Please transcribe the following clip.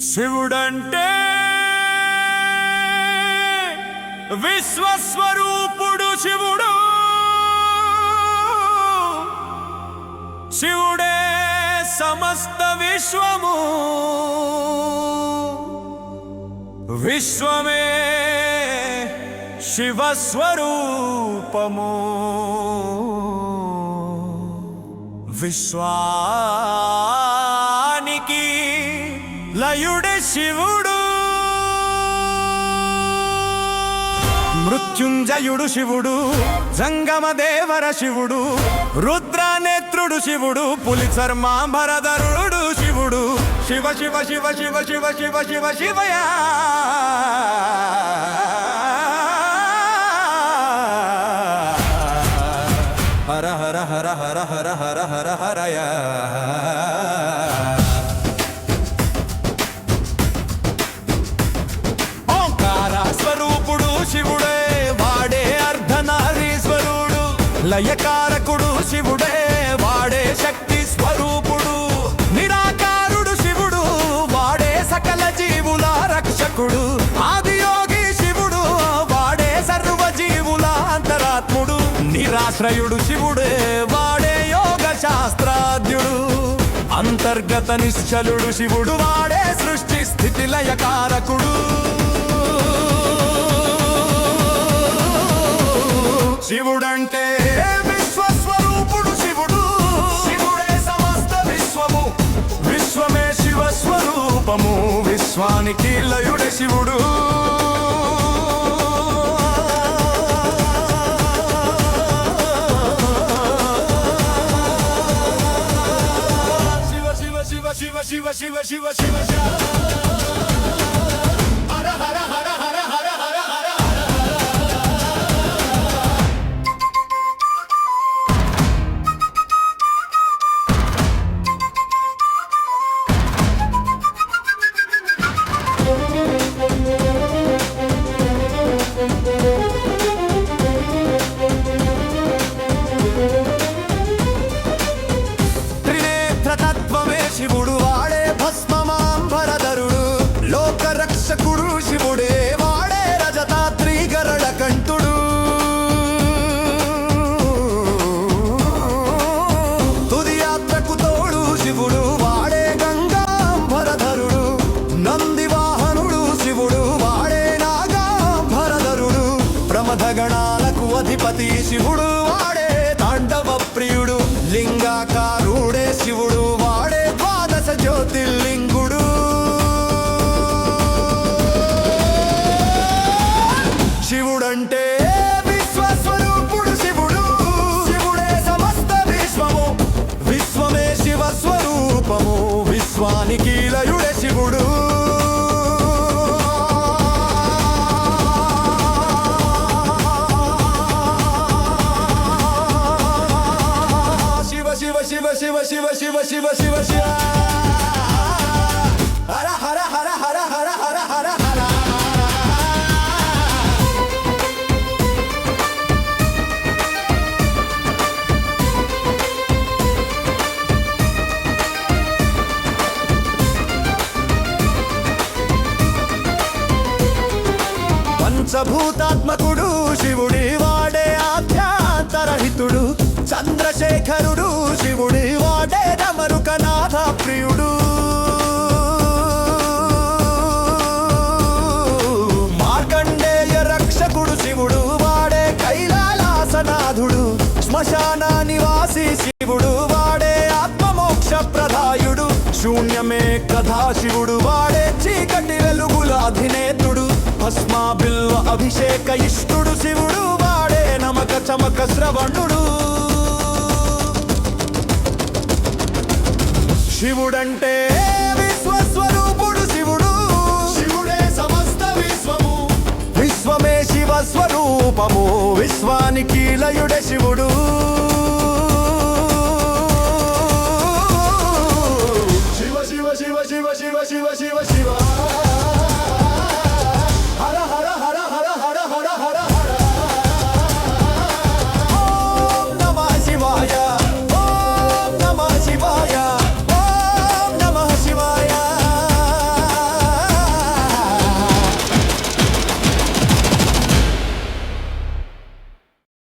శివుడంటే విశ్వస్వరూపుడు శివుడు. శివుడే సమస్త విశ్వము. విశ్వమే శివస్వరూపము. విశ్వా లయుడే శివుడు. మృత్యుంజయుడు శివుడు జంగమదేవర శివుడు రుద్రనేత్రుడు శివుడు పులి భరధరుడు శివుడు. శివ శివ శివ శివ శివ శివ శివ శివయా. హర హర హర హర హర హర హర హరయ. లయకారకుడు శివుడే వాడే శక్తి స్వరూపుడు. నిరాకారుడు శివుడు వాడే సకల జీవుల రక్షకుడు. ఆదియోగి శివుడు వాడే సర్వ జీవుల అంతరాత్ముడు. నిరాశ్రయుడు శివుడే వాడే యోగ శాస్త్రాద్యుడు అంతర్గత నిశ్చలుడు శివుడు వాడే సృష్టి స్థితి లయకారకుడు శివుడు రూపము విశ్వానికి లయుడే శివుడు. శివ శివ శివ శివ శివ శివ శివ శివ అధిపతి శివుడు వాడే తాండవ ప్రియుడు లింగాకారుడే శివుడు వాడే ద్వాదశ జ్యోతిర్లింగుడు. శివుడంటే విశ్వస్వరూపుడు శివుడు శివుడే సమస్త విశ్వము విశ్వమే శివ స్వరూపము విశ్వానికి లయుడే శివుడు. శివ శివ శివ శివ శివ శివ. శివ శివ హర హర హర హర హర హర హర హర. పంచభూతాత్మకుడు శివుడి వాడే ఆధ్యాంతరహితుడు చంద్రశేఖరుడు శూన్యమే కథా శివుడు వాడే చీకటి వెలుగుల అధినేతుడు. భస్మా బిల్వ అభిషేక ఇష్టుడు శివుడు వాడే నమక చమక శ్రవణుడు. శివుడంటే విశ్వస్వరూపుడు శివుడు. శివుడే సమస్త విశ్వము. విశ్వమే శివ స్వరూపము. విశ్వానికి లయుడే శివుడు.